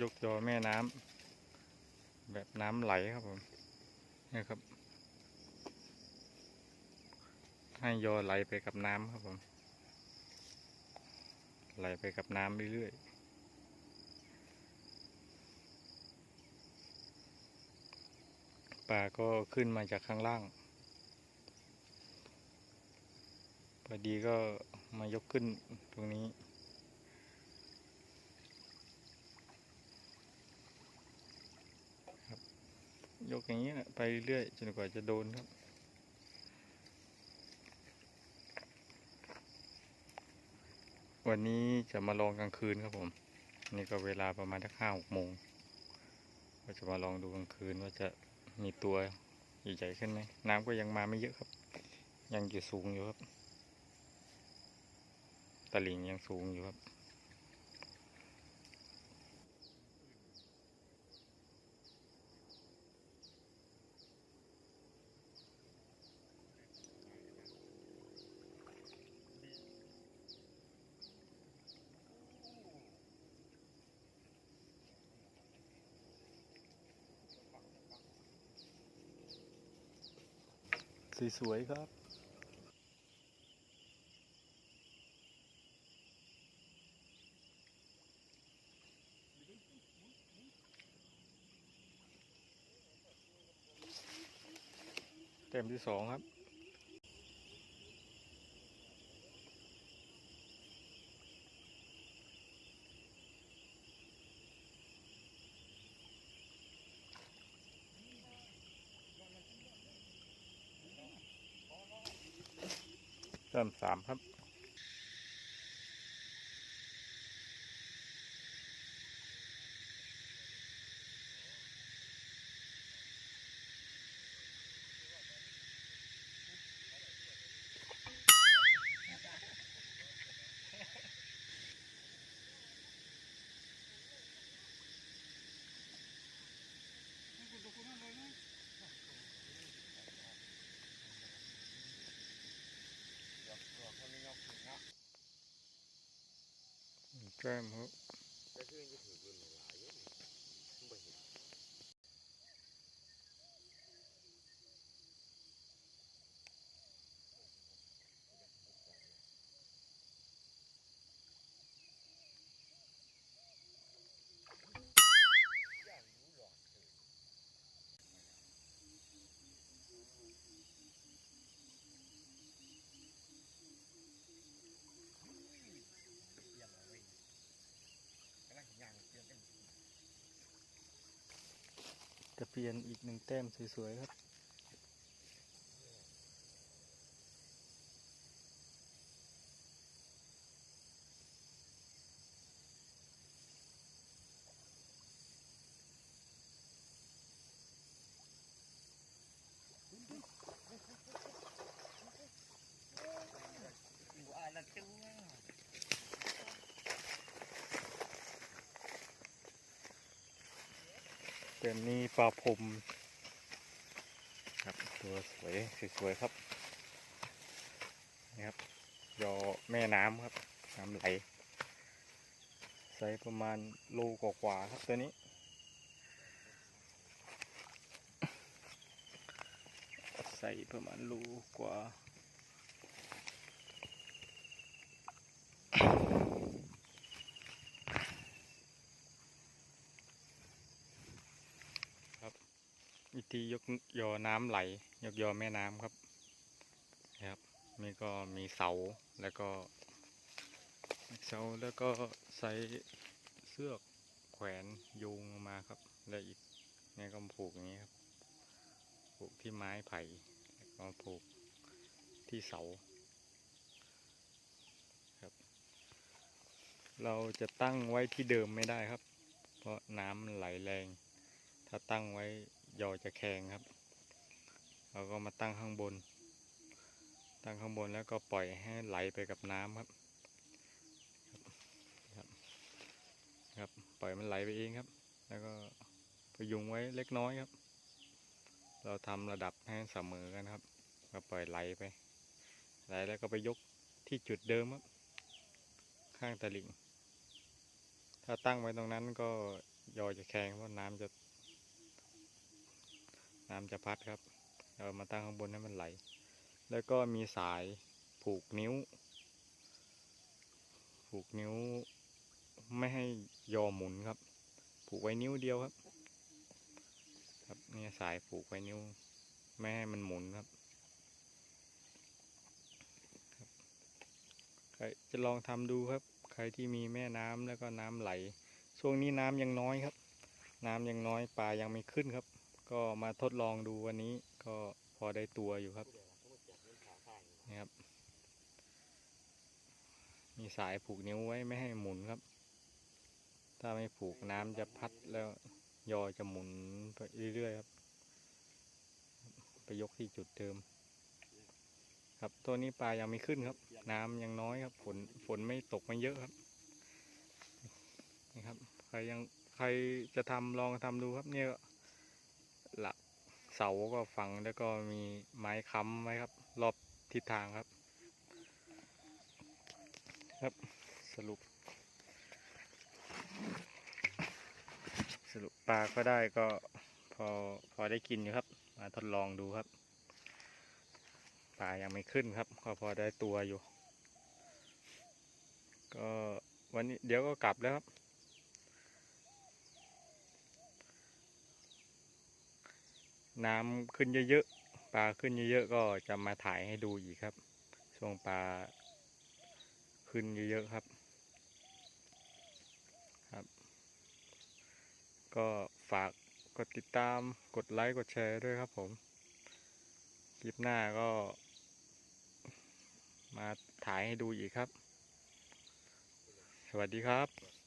ยกยอแม่น้ำแบบน้ำไหลครับผมนี่ครับ ให้ยอไหลไปกับน้ำครับผม ไหลไปกับน้ำเรื่อยๆปลาก็ขึ้นมาจากข้างล่าง พอดีก็มายกขึ้นตรงนี้ ยกอย่างนี้นะไปเรื่อยจนกว่าจะโดนครับ วันนี้จะมาลองกลางคืนครับผม นี่ก็เวลาประมาณสักห้าหกโมงก็จะมาลองดูกลางคืนว่าจะมีตัวใหญ่ๆขึ้นไหมน้ำก็ยังมาไม่เยอะครับ ยังอยู่สูงอยู่ครับตลิ่งยังสูงอยู่ครับ สวยๆครับเต็มที่สองครับ เริ่มสามครับ แก้มครับ จะเปลี่ยนอีกหนึ่งแต้มสวยๆครับ เต็มนี้ปลาพรมครับตัวสวยสวยๆครับนี่ครับยอแม่น้ำครับน้ำไหลไซส์ประมาณโลกว่าๆครับตัวนี้ใส่ประมาณโลกว่า วิธียกยอน้ำไหล ยกยอแม่น้ำครับนะครับนี่ก็มีเสาแล้วก็เสาแล้วก็ใส่เสือกแขวนโยงลงมาครับ แล้วอีกนี่ก็ผูกอย่างนี้ครับผูกที่ไม้ไผ่แล้วก็ผูกที่เสาครับ เราจะตั้งไว้ที่เดิมไม่ได้ครับ เพราะน้ำมันไหลแรง ถ้าตั้งไว้ ยอจะแข็งครับ เราก็มาตั้งข้างบน ตั้งข้างบนแล้วก็ปล่อยให้ไหลไปกับน้ำครับครับครับ ปล่อยมันไหลไปเองครับ แล้วก็พยุงไว้เล็กน้อยครับ เราทำระดับให้เสมอกันครับ ก็ปล่อยไหลไป ไหลแล้วก็ไปยกที่จุดเดิมครับ ข้างตลิ่ง ถ้าตั้งไว้ตรงนั้นก็ยอจะแข็งเพราะน้ำจะ น้ำจะพัดครับ เรามาตั้งข้างบนให้มันไหล แล้วก็มีสายผูกนิ้ว ผูกนิ้ว ไม่ให้ยอหมุนครับ ผูกไว้นิ้วเดียวครับ ครับนี่สายผูกไว้นิ้ว ไม่ให้มันหมุนครับใครจะลองทำดูครับ ใครที่มีแม่น้ำแล้วก็น้ำไหล ช่วงนี้น้ำยังน้อยครับ น้ำยังน้อยปลายังไม่ขึ้นครับ ก็มาทดลองดูวันนี้ก็พอได้ตัวอยู่ครับนี่ครับ มีสายผูกนิ้วไว้ไม่ให้หมุนครับ ถ้าไม่ผูกน้ำจะพัดแล้วยอจะหมุนไปเรื่อยๆครับ ไปยกที่จุดเดิม ครับตัวนี้ปลายังไม่ขึ้นครับ น้ำยังน้อยครับ ฝนฝนไม่ตกไม่เยอะครับนี่ครับ ใครยังใครจะทำลองทำดูครับเนี่ย หลักเสาก็ฝังแล้วก็มีไม้ค้ำไว้ครับ รอบทิศทางครับ ครับสรุป สรุปปลาก็ได้ก็พอพอได้กินอยู่ครับ มาทดลองดูครับปลายังไม่ขึ้นครับ ก็พอได้ตัวอยู่ ก็วันนี้เดี๋ยวก็กลับแล้วครับ น้ำขึ้นเยอะๆปลาขึ้นเยอะๆก็จะมาถ่ายให้ดูอีกครับช่วงปลาขึ้นเยอะๆครับ ครับ ก็ฝากกดติดตามกดไลค์กดแชร์ด้วยครับผม คลิปหน้าก็ มาถ่ายให้ดูอีกครับ สวัสดีครับ